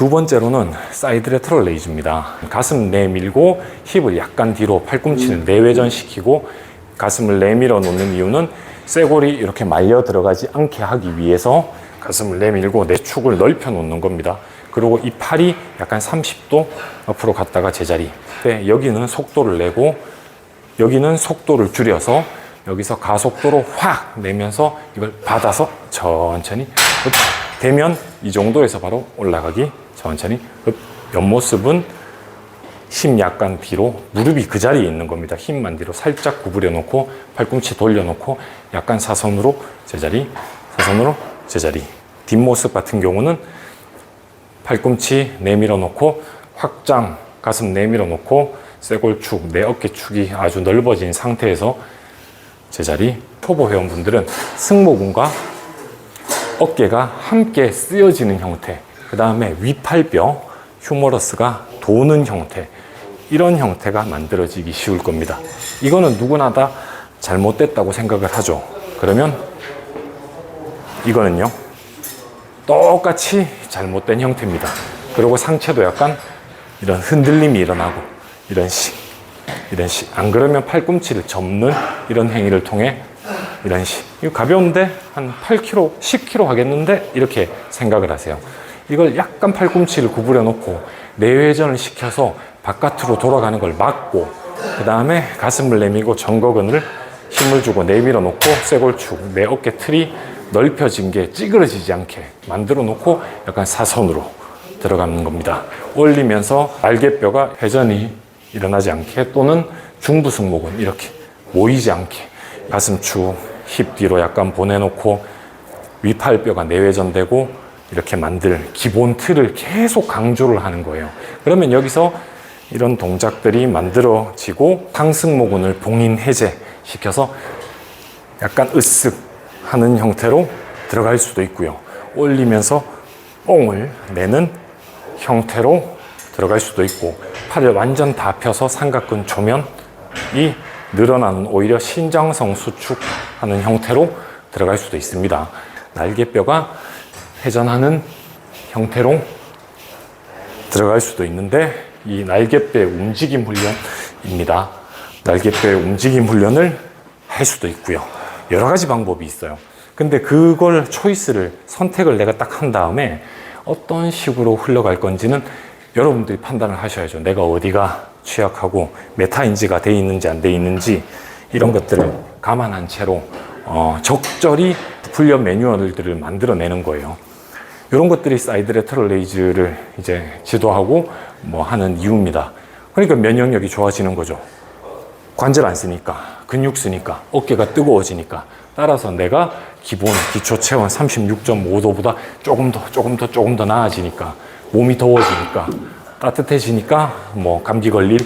두 번째로는 사이드 레터럴 레이즈입니다. 가슴 내밀고 힙을 약간 뒤로 팔꿈치를 내외전시키고 가슴을 내밀어 놓는 이유는 쇄골이 이렇게 말려 들어가지 않게 하기 위해서 가슴을 내밀고 내 축을 넓혀 놓는 겁니다. 그리고 이 팔이 약간 30도 앞으로 갔다가 제자리. 네, 여기는 속도를 내고 여기는 속도를 줄여서 여기서 가속도로 확 내면서 이걸 받아서 천천히 흡 되면 이 정도에서 바로 올라가기 천천히. 흡 옆모습은 힘 약간 뒤로 무릎이 그 자리에 있는 겁니다. 힘만 뒤로 살짝 구부려 놓고 팔꿈치 돌려 놓고 약간 사선으로 제자리 사선으로 제자리. 뒷모습 같은 경우는 팔꿈치 내밀어 놓고 확장 가슴 내밀어 놓고 쇄골축 내 어깨축이 아주 넓어진 상태에서 제자리. 초보 회원분들은 승모근과 어깨가 함께 쓰여지는 형태 그 다음에 위팔뼈 휴머러스가 도는 형태 이런 형태가 만들어지기 쉬울 겁니다. 이거는 누구나 다 잘못됐다고 생각을 하죠. 그러면 이거는요? 똑같이 잘못된 형태입니다. 그리고 상체도 약간 이런 흔들림이 일어나고 이런 식, 이런 식. 안 그러면 팔꿈치를 접는 이런 행위를 통해 이런 식. 이거 가벼운데 한 8kg, 10kg 하겠는데 이렇게 생각을 하세요. 이걸 약간 팔꿈치를 구부려 놓고 내회전을 시켜서 바깥으로 돌아가는 걸 막고 그 다음에 가슴을 내밀고 정거근을 힘을 주고 내밀어 놓고 쇄골축, 내 어깨 틀이 넓혀진 게 찌그러지지 않게 만들어 놓고 약간 사선으로 들어가는 겁니다. 올리면서 날개뼈가 회전이 일어나지 않게 또는 중부승모근 이렇게 모이지 않게 가슴축, 힙 뒤로 약간 보내놓고 위팔뼈가 내외전되고 이렇게 만들 기본 틀을 계속 강조를 하는 거예요. 그러면 여기서 이런 동작들이 만들어지고 상승모근을 봉인 해제 시켜서 약간 으쓱 하는 형태로 들어갈 수도 있고요. 올리면서 뽕을 내는 형태로 들어갈 수도 있고 팔을 완전 다 펴서 삼각근 조면이 늘어나는 오히려 신장성 수축하는 형태로 들어갈 수도 있습니다. 날개뼈가 회전하는 형태로 들어갈 수도 있는데 이 날개뼈 움직임 훈련입니다. 날개뼈의 움직임 훈련을 할 수도 있고요. 여러 가지 방법이 있어요. 근데 그걸 초이스를 선택을 내가 딱 한 다음에 어떤 식으로 흘러갈 건지는 여러분들이 판단을 하셔야죠. 내가 어디가 취약하고 메타인지가 돼 있는지 안 돼 있는지 이런 것들을 감안한 채로 어, 적절히 훈련 매뉴얼들을 만들어내는 거예요. 이런 것들이 사이드 레터럴 레이즈를 이제 지도하고 뭐 하는 이유입니다. 그러니까 면역력이 좋아지는 거죠. 관절 안 쓰니까, 근육 쓰니까, 어깨가 뜨거워지니까. 따라서 내가 기본 기초 체온 36.5도보다 조금 더, 조금 더, 조금 더 나아지니까, 몸이 더워지니까, 따뜻해지니까, 뭐, 감기 걸릴,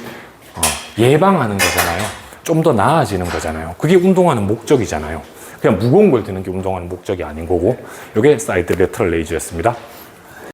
어, 예방하는 거잖아요. 좀 더 나아지는 거잖아요. 그게 운동하는 목적이잖아요. 그냥 무거운 걸 드는 게 운동하는 목적이 아닌 거고, 이게 사이드 레터럴 레이즈였습니다.